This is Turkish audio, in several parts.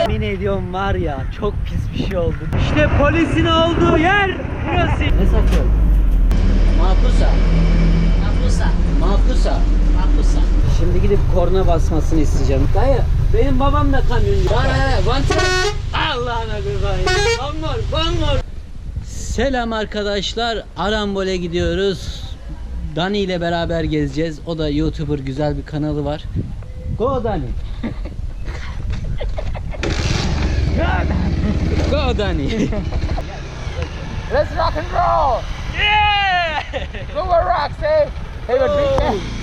Yemin ediyorum var ya çok pis bir şey oldu. İşte polisin olduğu yer burası. Ne satıyorum? Mahpusa. Mahpusa. Mahpusa. Mahpusa. Şimdi gidip korna basmasını isteyeceğim. Dayı benim babam da kamyoncu. Var he, time. Allah'ına kurban. One more. Selam arkadaşlar. Arambol'e gidiyoruz. Dani ile beraber gezeceğiz. O da YouTuber güzel bir kanalı var. Go Dani. Go Dani. Let's rock and roll. Yeah! Go where rock, say. Hey, but drink that.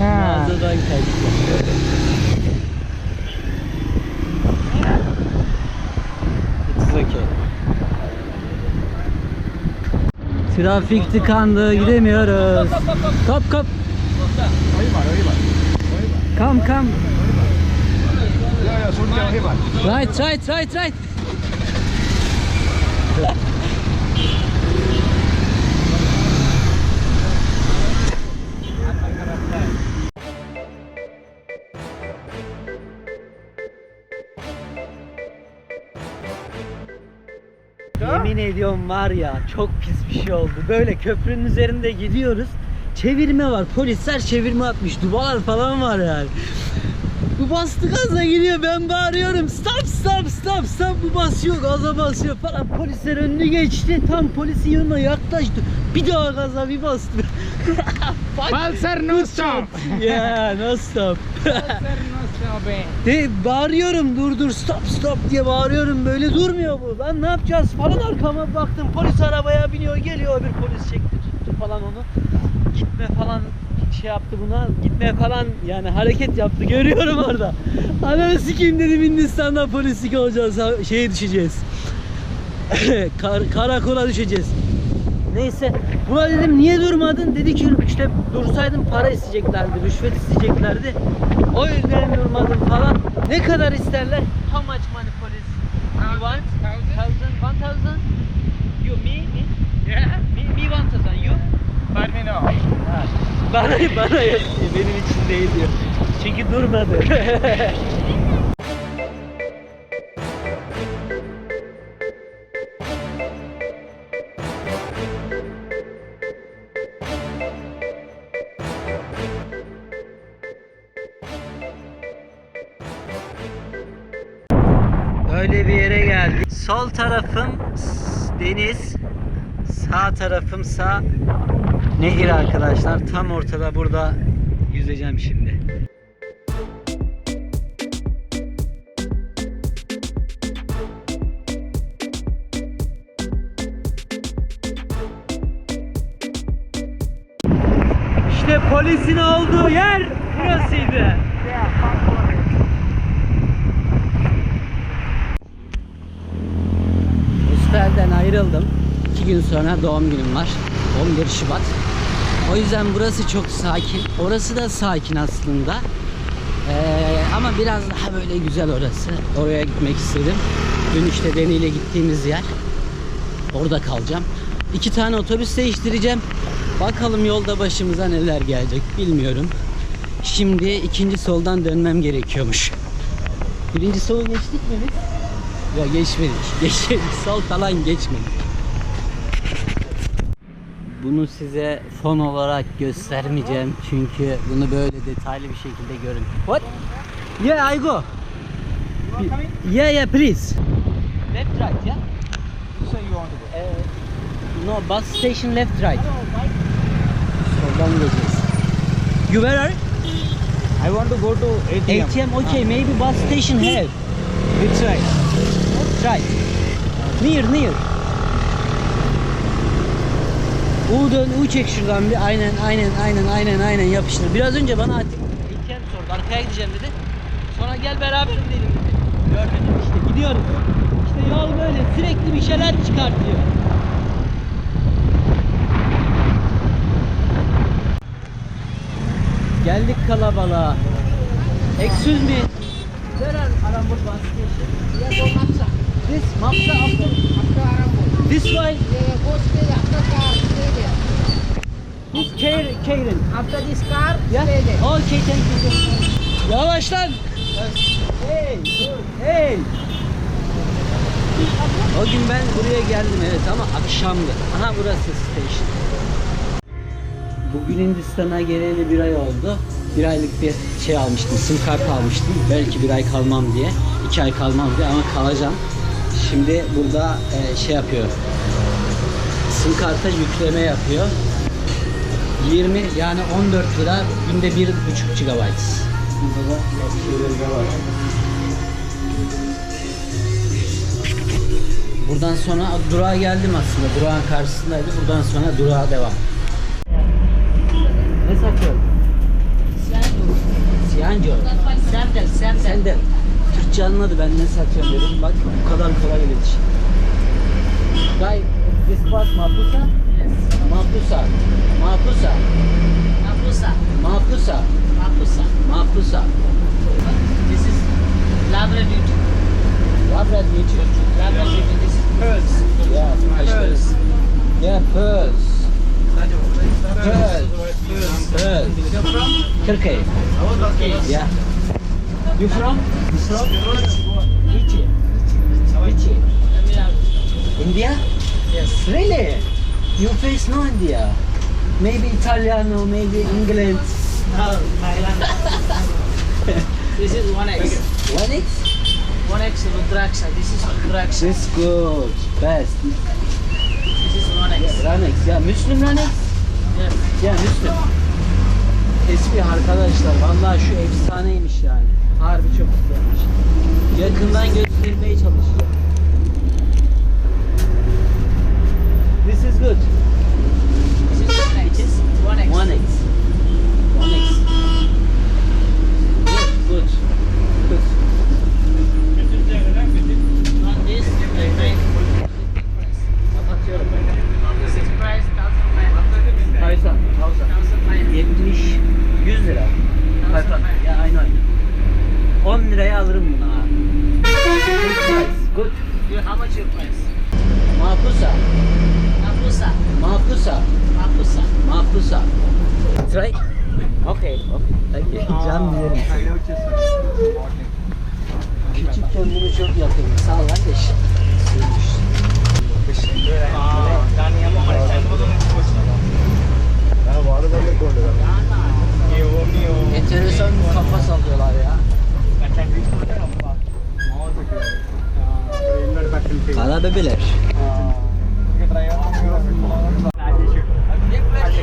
Mağazadan kaçtı. It's okay. Trafik tıkandı, gidemiyoruz. Kop kop. Come come. Right right right right. Yemin ediyorum var ya çok pis bir şey oldu. Böyle köprünün üzerinde gidiyoruz. Çevirme var. Polisler çevirme atmış. Dubalar falan var yani. Bu bastı gaza gidiyor. Ben bağırıyorum. Stop stop stop stop. Bu basıyor gaza basıyor falan. Polisler önünü geçti. Tam polisin yanına yaklaştı. Bir daha gaza bir bastı. Pulsar no stop. yeah, no stop. De bağırıyorum dur dur stop stop diye bağırıyorum böyle durmuyor bu. Lan ne yapacağız falan arkama baktım polis arabaya biniyor geliyor bir polis çekti tuttu falan onu. Gitme falan şey yaptı buna gitme falan yani hareket yaptı görüyorum orada. Ananı sikeyim dedim Hindistan'da polislik olacağız şeye düşeceğiz. Kar, karakola düşeceğiz. Neyse buna dedim niye durmadın? Dedi ki işte dursaydım para isteyeceklerdi, rüşvet isteyeceklerdi. O yüzden durmadım falan. Ne kadar isterler? How much money police? You want? Thousand? One thousand? You, me? Me? Yeah. Me, me one thousand. You? But me no. Ha. Bana, bana yok diyor, benim için değil diyor. Çünkü durmadı. Sol tarafım deniz, sağ tarafımsa nehir arkadaşlar. Tam ortada burada yüzeceğim şimdi. İşte polisin olduğu yer burasıydı. Gün sonra doğum günüm var. 11 Şubat. O yüzden burası çok sakin. Orası da sakin aslında. Ee, ama biraz daha böyle güzel orası. Oraya gitmek istedim. Dün işte Deni ile gittiğimiz yer. Orada kalacağım. İki tane otobüs değiştireceğim. Bakalım yolda başımıza neler gelecek bilmiyorum. Şimdi ikinci soldan dönmem gerekiyormuş. Birinci solu geçtik mi biz? Ya geçmedik. Geçmedik. Sol falan geçmedik. Bunu size fon olarak göstermeyeceğim çünkü bunu böyle detaylı bir şekilde görün. What? Yeah, I go. Yeah, yeah, please. Left right, yeah? So you want to go? Uh, no, bus station left right. Soldan geçeceğiz. You where are? I want to go to ATM. ATM, okay, maybe bus station have. Which side? Right. Near, near. U dön, U çek şuradan bir. Aynen, aynen, aynen, aynen, aynen yapıştır. Biraz önce bana ATM sordu. Arkaya gideceğim dedi. Sonra gel beraber gidelim dedi. İşte gidiyoruz. İşte yol böyle sürekli bir şeyler çıkartıyor. Geldik kalabalığa. Excuse me. Where are Arambur. This Mapsa after stay there. This. Karen. After this car, Yeah. stay there. Okay, thank you. Yavaş lan. Hey, hey. O gün ben buraya geldim evet ama akşamdı. Aha burası station. Bugün Hindistan'a geleli bir ay oldu. Bir aylık bir şey almıştım, sim kart almıştım. Belki bir ay kalmam diye. iki ay kalmam diye ama kalacağım. Şimdi burada e, şey yapıyor. Sim karta yükleme yapıyor. 20 yani 14 lira günde 1,5 GB. Burada da var. Buradan sonra durağa geldim aslında. Durağın karşısındaydı. Buradan sonra durağa devam. Ne satıyorum? Siyancı. Sandal, sandal. Anladı ben ne satıyorum dedim. Bak bu kadar kolay iletişim. Guy, this was Mapusa? Yes. Mapusa. Mapusa. Mapusa, Mapusa. Mapusa. Mapusa. This is Labrador. Labra diyor. Labrador. This is pearls. Yeah, Pearls. Yeah, pearls. Pearls. Pearls. You're from? Turkey. Okay. Yeah. You from? From? India? Yes. Really? You face no India. Maybe Italiano, maybe England. No, Thailand. this is 1x. What is? 1x Rudraksha. This is Rudraksha. This good. Best. This is 1x. Ranex. Ya Müslüm Ranex. Yes. Ya Müslüm. Eski arkadaşlar. Vallahi şu efsaneymiş yani. Harbi çok güzelmiş. Yakından göstermeye çalışacağım. This is good. This is 1x. 1x. 1x. 1x. Good, good. Good. On this, I pay. Kapatıyorum. This is price 1500. Hayır, 1000. 70, 100 lira. 1500. 10 liraya alırım bunu ha. Good how much your price? Mapusa. Mapusa. Mapusa. Mapusa. Mapusa. Try. Okay. Okay. Thank you. Can yerim. Küçükken bunu çok yapıyordum. Sağ ol kardeş. Enteresan kafa sallıyorlar ya. Kara bebeler.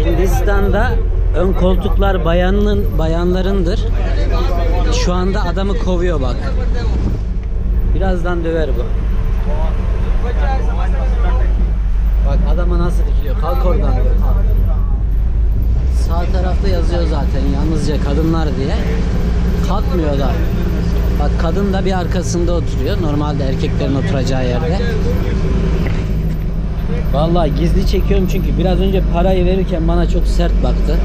Hindistan'da ön koltuklar bayanın bayanlarındır. Şu anda adamı kovuyor bak. Birazdan döver bu. Bak adama nasıl dikiliyor. Kalk oradan diyor. Sağ tarafta yazıyor zaten yalnızca kadınlar diye. Kalkmıyor da. Bak kadın da bir arkasında oturuyor. Normalde erkeklerin oturacağı yerde. Vallahi gizli çekiyorum çünkü biraz önce parayı verirken bana çok sert baktı.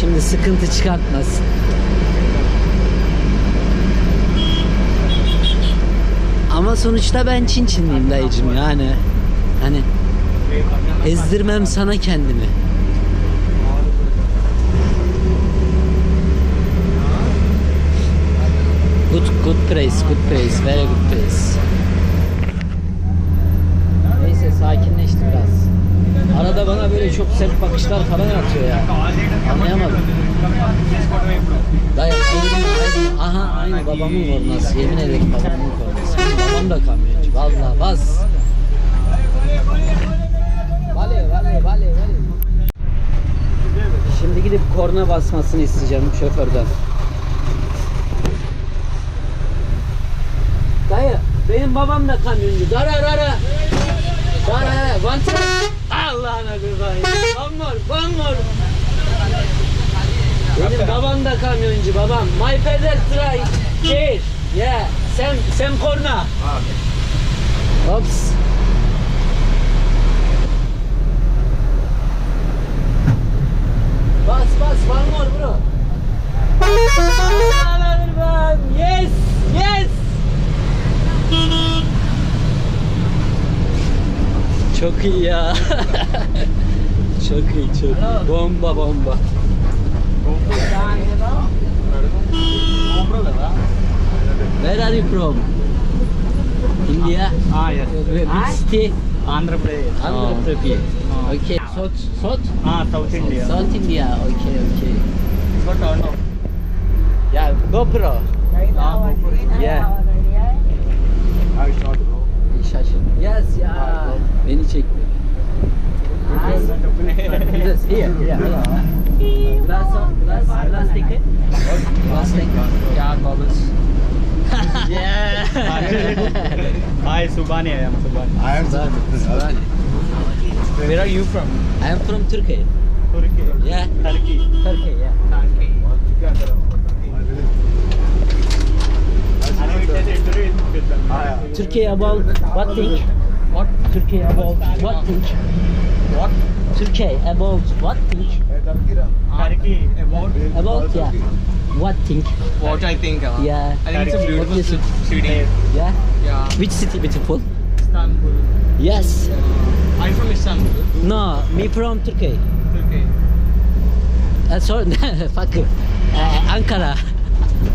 Şimdi sıkıntı çıkartmasın. Ama sonuçta ben Çin Çinliyim dayıcım yani. Hani ezdirmem sana kendimi. Good, good place, good place, very good place. Neyse sakinleşti biraz. Arada bana böyle çok sert bakışlar falan atıyor ya. Anlayamadım. Aynı, aha aynı babamın kornası. Yemin ederim babamın kornası. Babam da kamyoncu. Vallahi bas. Vale, vale, vale, vale. Şimdi gidip korna basmasını isteyeceğim şoförden. Dayı, benim babam da kamyoncu. Dara. Dara, one time. Allah'ına kurban. One more. Benim babam da kamyoncu babam. My father try. Here. Yeah. Sen, sen korna. Ops. Bas bas one more bro. Yes, yes. Çok iyi ya. çok iyi çok iyi. Bomba bomba. Where are you from? India? Ah, yes. Which city? Andhra Pradesh. Andhra Pradesh. Okay. South, South? Ah, South India. South India. Okay, okay. Got turned off. Yeah, GoPro. Yeah. I shot bro. Şaşırdım. Yes ya. Beni çekti. This here, yeah. Last one, last, last ticket. Last ticket. Yeah, dollars. yeah. Hi, Subhani. I am Subhani. I am Subhani. Where are you from? I am from Turkey. Turkey. Yeah, Turkey. Turkey. Yeah. Turkey about what thing? What? Turkey about what thing? What? Turkey about what thing? Turkey. About About yeah. What thing? what I think. Uh, Yeah. I think it's a beautiful city. Yeah. Yeah. Which city beautiful? Istanbul. Yes. I'm from Istanbul. No, me from Turkey. Turkey. Uh, sorry, fuck. Uh, Ankara.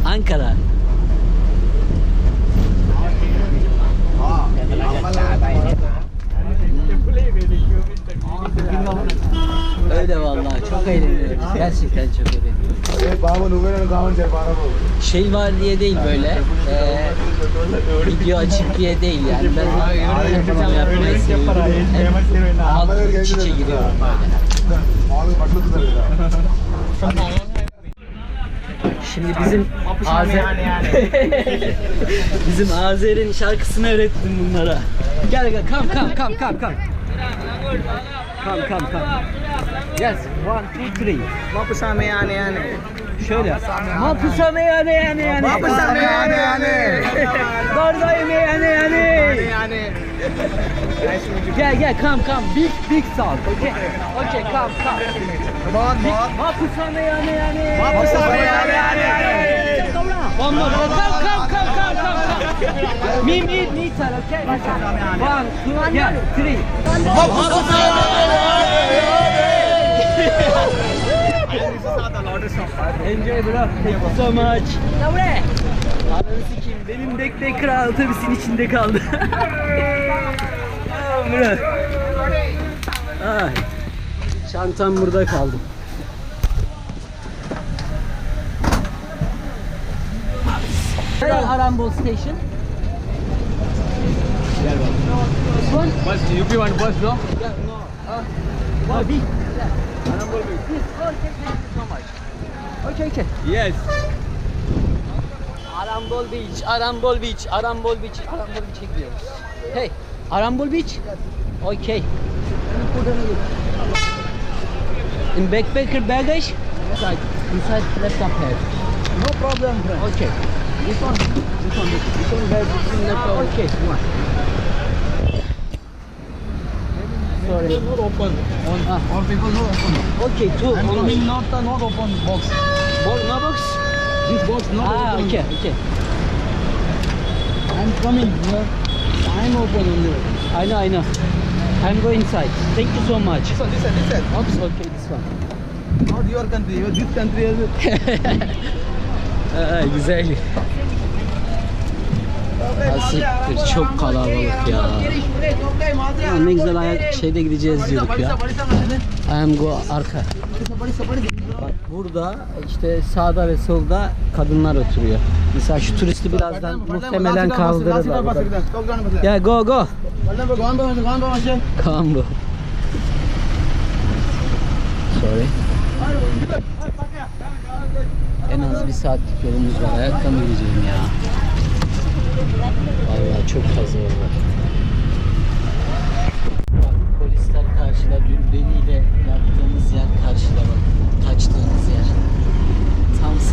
Ankara. Öyle vallahi çok eğleniyoruz. Gerçekten çok eğleniyoruz. Şey var diye değil böyle. Ee, video açık diye değil yani. Ben bunu yapmayı seviyorum. Alt iç içe giriyorum böyle. Şimdi bizim Azer bizim Azer'in şarkısını öğrettim bunlara. Gel gel kam kam kam kam kam. Kam kam kam. Yes, one, two, three. Mapusame ane ane. Şöyle. Mapusame yani yani yani. Mapusame yani yani. Dardayım yani yani. Nice to meet you. Come, come. Big, big salt, okay? Okay, come, come. Come on, come on. Vapusa ne ya ne ya ne? Vapusa ne ya ne ya ne? One more, come, come, come, come, come, come. Me, me, me, sir, okay? One, two, yeah, three. Vapusa ne ya ne ya ne? Enjoy bro. Thank you so much. Dobre. Ananı sikeyim. Benim bekle kral otobüsün içinde kaldı. biraz. Ay. Çantam burada kaldı. Arambol Station. Bus, UP one bus, no? Yeah, no. Uh, Arambol B. Okay, okay. Yes. Arambol Beach, Arambol Beach, Arambol Beach, Arambol Beach'e gidiyoruz. Hey. Arambol Beach? Okay. In backpacker baggage? Inside, inside laptop here. No problem, friend. Okay. This one, this one, this one has in laptop. Okay. One. Sorry. Not open. On, ah. All people not open. Okay, two. I'm only not the not open box. Box, no box? This box not ah, open. Ah, okay, okay. I'm coming here. I'm open only I know, I know. I'm going inside. Thank you so much. one this one this one Oops, okay, this one. not your country your this country is Aa, güzel. Asiktir çok kalabalık ya. ya. Ne güzel ayak şeyde gideceğiz diyorduk ya. I'm go arka. Bak burada işte sağda ve solda kadınlar oturuyor. Mesela şu turisti birazdan muhtemelen kaldırırlar. Ya go go. Bro. Sorry. En az bir saatlik yolumuz var. Ayakta mı gideceğim ya? Vallahi çok fazla yol var. Polisler karşıda dün deliyle yaptığımız yer karşıda bak. Kaçtığımız yer.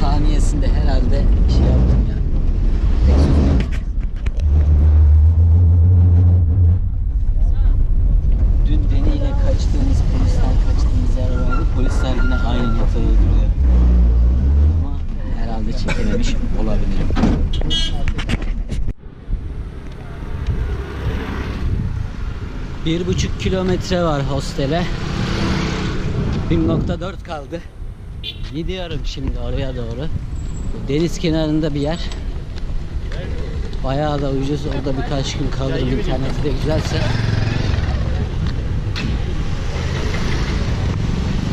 Saniyesinde herhalde şey yaptım ya. Dün deliyle kaçtığımız, polisten kaçtığımız yer vardı. Polisler yine aynı noktada duruyor. Ama herhalde çekememiş olabilirim. Bir buçuk kilometre var hostele. 1.4 kaldı. Gidiyorum şimdi oraya doğru. Deniz kenarında bir yer. Bayağı da ucuz. Orada birkaç gün kalırım interneti de güzelse.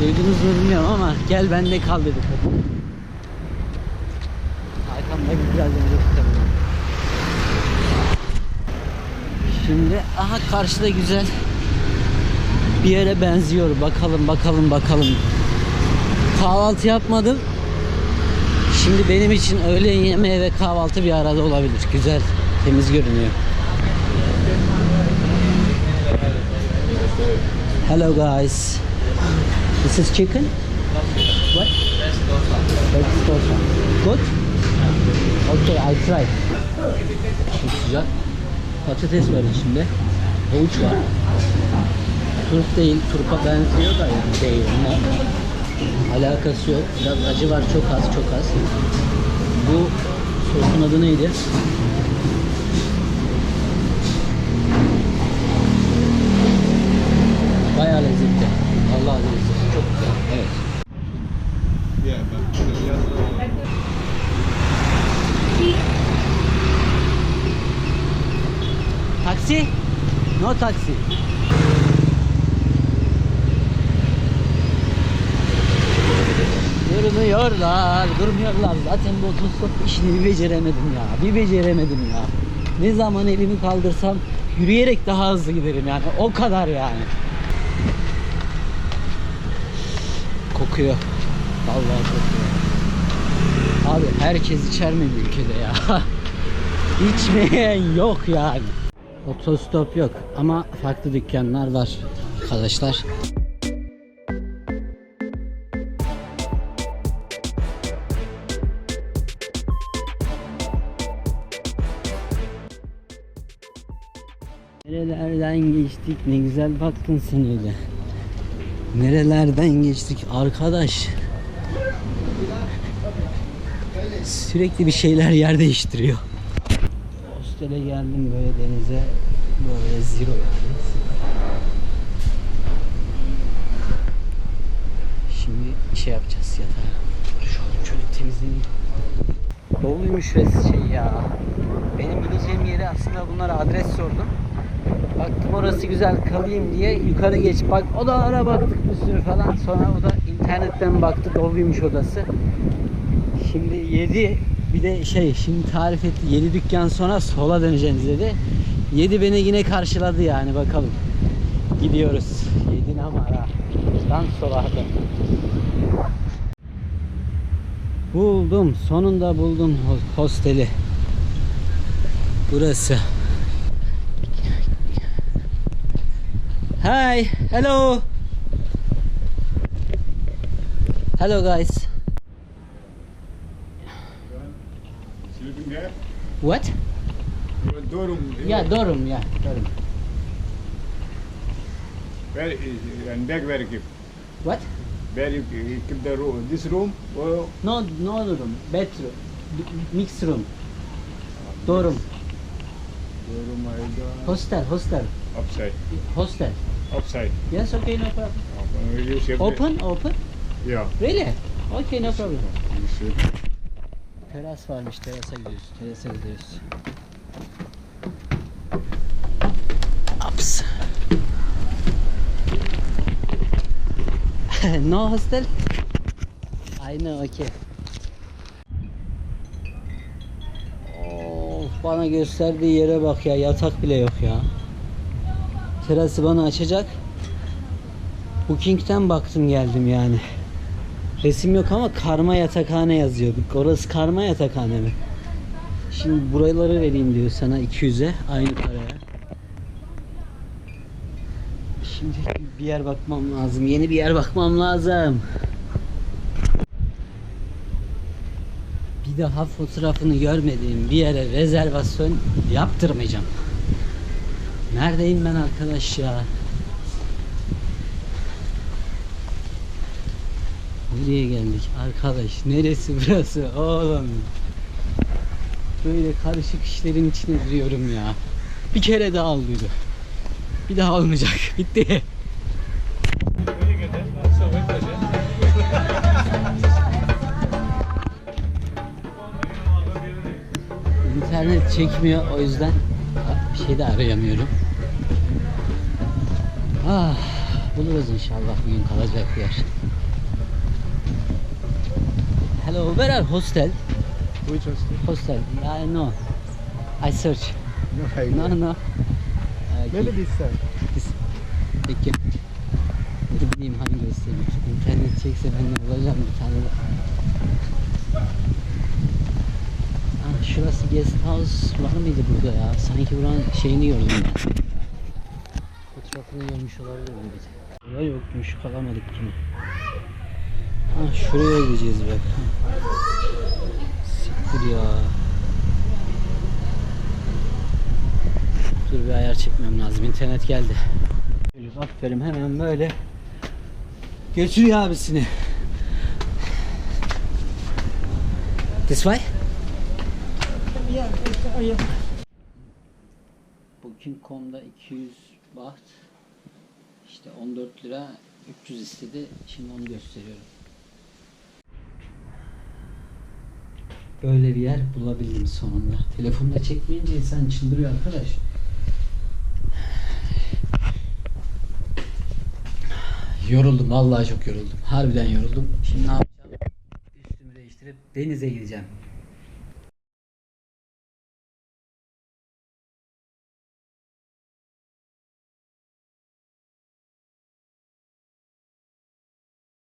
Duydunuz mu bilmiyorum ama gel bende kal dedi kadın. Arkamda önce kitabı. Şimdi aha karşıda güzel bir yere benziyor. Bakalım bakalım bakalım. Kahvaltı yapmadım. Şimdi benim için öğle yemeği ve kahvaltı bir arada olabilir. Güzel, temiz görünüyor. Hello guys. This is chicken? What? That's dosa. Good? Okay, I try. Çok güzel. Patates var içinde. Havuç var. Turp değil, turpa benziyor da yani değil. Ama alakası yok. Biraz acı var, çok az, çok az. Bu sosun adı neydi? Bayağı lezzetli. Allah lezzetli. Çok güzel. Evet. Taksi? No taksi. Durmuyorlar, durmuyorlar. Zaten bu otostop işini bir beceremedim ya. Bir beceremedim ya. Ne zaman elimi kaldırsam yürüyerek daha hızlı giderim yani. O kadar yani. Kokuyor. Vallahi kokuyor. Abi herkes içer mi bu ülkede ya? İçmeyen yok yani. Otostop yok ama farklı dükkanlar var arkadaşlar. Geçtik ne güzel baktın sen öyle. Nerelerden geçtik arkadaş. Sürekli bir şeyler yer değiştiriyor. Hostele geldim böyle denize böyle zero yani. Şimdi şey yapacağız yatağa. Şu an şöyle temizleneyim. Doluymuş res şey ya. Benim gideceğim yeri aslında bunlara adres sordum. Baktım orası güzel kalayım diye yukarı geç bak odalara baktık bir sürü falan sonra o da internetten baktı doluymuş odası. Şimdi 7 bir de şey şimdi tarif etti 7 dükkan sonra sola döneceğiz dedi. 7 beni yine karşıladı yani bakalım. Gidiyoruz. 7 numara. Dan sola dön. Buldum. Sonunda buldum ho- hosteli. Burası. Hi. Hello. Hello guys. What? Dorm. Yeah, Dorum, yeah, Dorum. Where is and back where you keep? What? Where you keep the room? This room? Oh, No, no room, bedroom, mixed room. Dorum, dorm I got hostel, hostel, upside. hostel. Upside. Yes, okay, no problem. Open. Open. Yeah. Really? Okay, no problem. Teras varmış, terasa gidiyoruz, terasa gidiyoruz. Ups. no hostel? I know, okay. Bana gösterdiği yere bak ya, yatak bile yok ya. Terası bana açacak. Booking'ten baktım geldim yani. Resim yok ama karma yatakhane yazıyorduk. Orası karma yatakhane mi? Şimdi buraları vereyim diyor sana 200'e aynı paraya. Şimdi bir yer bakmam lazım. Yeni bir yer bakmam lazım. Bir daha fotoğrafını görmediğim bir yere rezervasyon yaptırmayacağım. Neredeyim ben arkadaş ya? Nereye geldik arkadaş? Neresi burası oğlum? Böyle karışık işlerin içine giriyorum ya. Bir kere daha diyor. Bir daha olmayacak. Bitti. Çekmiyor o yüzden bir şey de arayamıyorum. Ah, buluruz inşallah bugün kalacak bir yer. Hello, where are hostel? Which hostel? Hostel. Yeah, I know. I search. No idea. No, no. Okay. Maybe this side. This- Peki. Bileyim hangi göstereyim. İnternet çekse ben de bulacağım bir tane de. Şurası guest house var mıydı burada ya? Sanki buranın şeyini gördüm ben. Fotoğrafını görmüş olabilirim bir de. Burada yokmuş kalamadık yine. Ah şuraya gideceğiz bak. Siktir ya. Dur bir ayar çekmem lazım. İnternet geldi. Aferin hemen böyle götürüyor abisini. This way? Booking.com'da 200 baht işte 14 lira 300 istedi. Şimdi onu gösteriyorum. Böyle bir yer bulabildim sonunda. Telefonda çekmeyince insan çıldırıyor arkadaş. Yoruldum vallahi çok yoruldum. Harbiden yoruldum. Şimdi ne yapacağım? Üstümü değiştirip denize gideceğim.